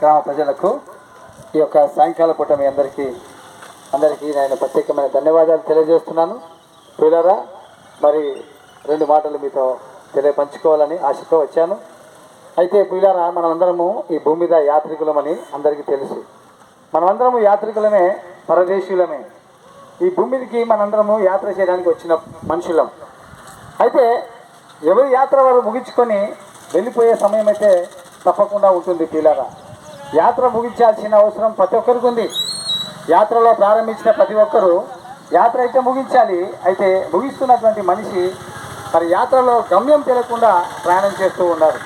గ్రామ ప్రజలకు. ఈ యొక్క సాయంకాల పూట మీ అందరికీ అందరికీ నేను ప్రత్యేకమైన ధన్యవాదాలు తెలియజేస్తున్నాను. పిల్లరా మరి రెండు మాటలు మీతో తెలియపంచుకోవాలని ఆశతో వచ్చాను. అయితే పిల్లరా మనమందరము ఈ భూమి మీద యాత్రికులమని అందరికీ తెలుసు. మనమందరము యాత్రికులమే పరదేశీయులమే. ఈ భూమికి మనందరము యాత్ర చేయడానికి వచ్చిన మనుషులం. అయితే ఎవరి యాత్ర వారు ముగించుకొని వెళ్ళిపోయే సమయం అయితే తప్పకుండా ఉంటుంది పిల్లరా యాత్ర ముగించాల్సిన అవసరం ప్రతి ఒక్కరికి ఉంది. యాత్రలో ప్రారంభించిన ప్రతి ఒక్కరూ యాత్ర అయితే ముగించాలి అయితే ముగిస్తున్నటువంటి మనిషి మరి యాత్రలో గమ్యం తెలియకుండా ప్రయాణం చేస్తూ ఉన్నారు.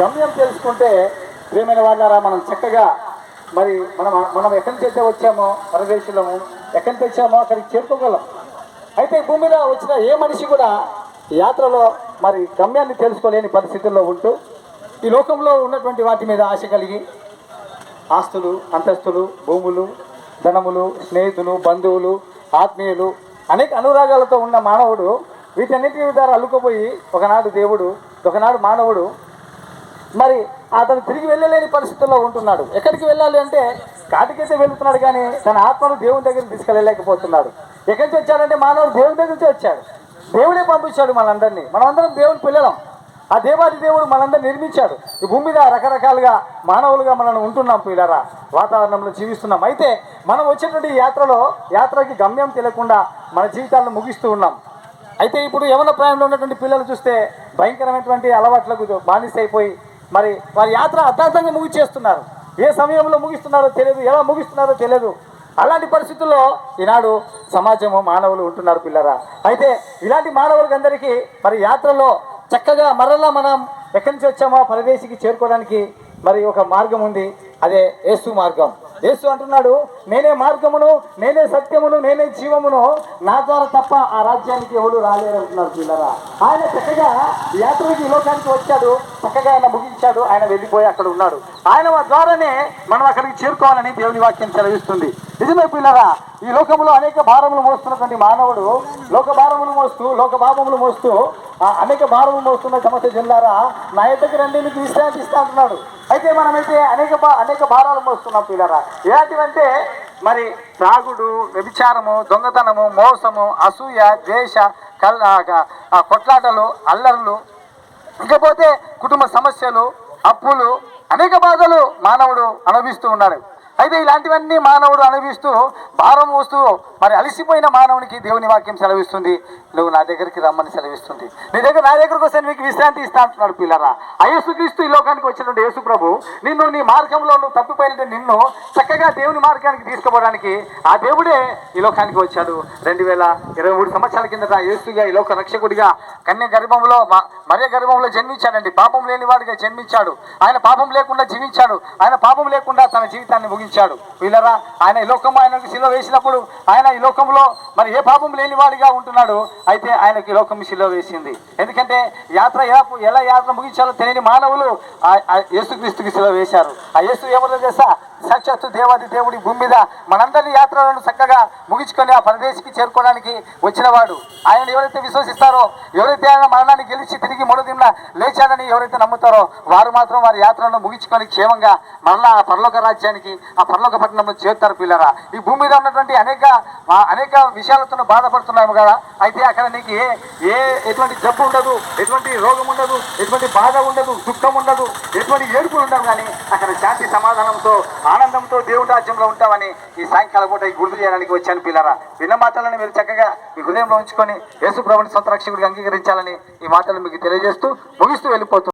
గమ్యం తెలుసుకుంటే ప్రియమైన వాళ్ళారా మనం చక్కగా మరి మనం మనం ఎక్కడి నుంచి అయితే వచ్చామో పరదేశంలో ఎక్కడి నుంచి వచ్చామో అక్కడికి చేరుకోగలం. అయితే భూమిలో భూమి మీద వచ్చిన ఏ మనిషి కూడా యాత్రలో మరి గమ్యాన్ని తెలుసుకోలేని పరిస్థితుల్లో ఉంటూ ఈ లోకంలో ఉన్నటువంటి వాటి మీద ఆశ కలిగి ఆస్తులు అంతస్తులు భూములు ధనములు స్నేహితులు బంధువులు ఆత్మీయులు అనేక అనురాగాలతో ఉన్న మానవుడు వీటన్నిటి ద్వారా అల్లుకుపోయి ఒకనాడు దేవుడు ఒకనాడు మానవుడు మరి అతను తిరిగి వెళ్ళలేని పరిస్థితుల్లో ఉంటున్నాడు. ఎక్కడికి వెళ్ళాలి అంటే కాటికైతే వెళ్తున్నాడు కానీ తన ఆత్మను దేవుని దగ్గరికి తీసుకెళ్ళలేకపోతున్నాడు. ఎక్కడి నుంచి వచ్చాడంటే మానవుడు దేవుని దగ్గర నుంచి వచ్చాడు. దేవుడే పంపించాడు మనందరినీ. మనమందరం దేవుని పిల్లలం. ఆ దేవాది దేవుడు మనందరూ నిర్మించాడు. ఈ భూమి మీద రకరకాలుగా మానవులుగా మనం ఉంటున్నాం పిల్లరా. వాతావరణంలో జీవిస్తున్నాం. అయితే మనం వచ్చేటువంటి యాత్రలో యాత్రకి గమ్యం తెలియకుండా మన జీవితాలను ముగిస్తూ ఉన్నాం. అయితే ఇప్పుడు యవన ప్రాయంలో ఉన్నటువంటి పిల్లలు చూస్తే భయంకరమైనటువంటి అలవాట్లకు బానిస అయిపోయి మరి వారి యాత్ర అర్థాంతంగా ముగిచేస్తున్నారు. ఏ సమయంలో ముగిస్తున్నారో తెలియదు ఎలా ముగిస్తున్నారో తెలియదు అలాంటి పరిస్థితుల్లో ఈనాడు సమాజము మానవులు ఉంటున్నారు పిల్లరా. అయితే ఇలాంటి మానవులకి అందరికీ మరి యాత్రలో చక్కగా మరలా మనం ఎక్కడి నుంచి వచ్చామో పరదేశికి చేరుకోవడానికి మరి ఒక మార్గం ఉంది. అదే యేసు మార్గం. యేసు అంటున్నాడు నేనే మార్గమును నేనే సత్యమును నేనే జీవమును. నా ద్వారా తప్ప ఆ రాజ్యానికి ఎవడు రాలేరు అంటున్నారు పిల్లరా. ఆయన చక్కగా యాత్రకి ఈ లోకానికి వచ్చాడు. చక్కగా ఆయన ముగించాడు. ఆయన వెళ్ళిపోయి అక్కడ ఉన్నాడు. ఆయన ద్వారానే మనం అక్కడికి చేరుకోవాలని దేవుని వాక్యం చదివిస్తుంది నిజమే పిల్లరా ఈ లోకంలో అనేక భారములు మోస్తున్నటువంటి మానవుడు లోక భారములు మోస్తూ లోక భావములు మోస్తూ అనేక భారం వస్తున్న సమస్య జిల్లారా నా యొక్కకి రండి మీకు విశ్రాంతి ఇస్తా అంటున్నాడు. అయితే మనమైతే అనేక అనేక భారాలు మోస్తున్నాం పిల్లరా. ఎలాంటివంటే మరి త్రాగుడు వ్యభిచారము దొంగతనము మోసము అసూయ ద్వేష కల్ కొట్లాటలు అల్లర్లు ఇకపోతే కుటుంబ సమస్యలు అప్పులు అనేక బాధలు మానవుడు అనుభవిస్తూ ఉన్నాడు. అయితే ఇలాంటివన్నీ మానవుడు అనుభవిస్తూ భారం మోస్తూ మరి అలసిపోయిన మానవునికి దేవుని వాక్యం సెలవిస్తుంది. నువ్వు నా దగ్గరికి రమ్మని సెలవిస్తుంది. నీ దగ్గర నా దగ్గరకు వస్తే నీకు విశ్రాంతి ఇస్తా అంటున్నాడు పిల్లరా. ఆ యేసుక్రీస్తు ఈ లోకానికి వచ్చినటువంటి యేసు ప్రభు నిన్ను నీ మార్గంలో నువ్వు తప్పిపోయిన నిన్ను చక్కగా దేవుని మార్గానికి తీసుకుపోవడానికి ఆ దేవుడే ఈ లోకానికి వచ్చాడు. రెండు వేల ఇరవై మూడు సంవత్సరాల కిందట యేసుగా ఈ లోక రక్షకుడిగా కన్య గర్భంలో మ- గర్భంలో జన్మించాడండి. పాపం లేని వాడిగా జన్మించాడు. ఆయన పాపం లేకుండా జీవించాడు. ఆయన పాపం లేకుండా తన జీవితాన్ని ముగించాడు. వీళ్ళరా ఆయన ఈ లోకం ఆయనకు శిలో వేసినప్పుడు ఆయన ఈ లోకంలో మరి ఏ పాపం లేనివాడిగా ఉంటున్నాడు? అయితే ఆయనకి ఈ లోకం శిలో వేసింది. ఎందుకంటే యాత్ర ఎలా ఎలా యాత్ర ముగించాలో తెలియని మానవులు ఆ- యేసుక్రీస్తుకి శిలో వేశారు. ఆ యేసు ఎవరో చేస్తా సాక్షాత్తు దేవాది దేవుడి భూమి మీద మనందరి యాత్రలను చక్కగా ముగించుకొని ఆ పరదేశికి చేరుకోవడానికి వచ్చినవాడు. ఆయన ఎవరైతే విశ్వసిస్తారో ఎవరైతే ఆయన మరణాన్ని గెలిచి తిరిగి మూడదిన లేచాడని ఎవరైతే నమ్ముతారో వారు మాత్రం వారి యాత్రలను ముగించుకొని క్షేమంగా మరలా ఆ పరలోక రాజ్యానికి ఆ పరలోక పట్టణంలో చేరుతారు పిల్లరా. ఈ భూమి మీద ఉన్నటువంటి అనేక అనేక విషయాలతో బాధపడుతున్నాము కదా. అయితే అక్కడ నీకు ఏ ఏ ఎటువంటి జబ్బు ఉండదు ఎటువంటి రోగం ఉండదు ఎటువంటి బాధ ఉండదు దుఃఖం ఉండదు ఎటువంటి ఏడుపులు ఉండవు కానీ అక్కడ శాంతి సమాధానంతో ఆనందంతో దేవుడి రాజ్యంలో ఉంటామని ఈ సాయంకాలం పూట ఈ గుర్తు చేయడానికి వచ్చాను పిల్లరా. విన్న మాటలను మీరు చక్కగా మీ హృదయంలో ఉంచుకొని యేసు ప్రభుని సొంత రక్షకుడికి అంగీకరించాలని ఈ మాటలు మీకు తెలియజేస్తూ ముగిస్తూ వెళ్ళిపోతుంది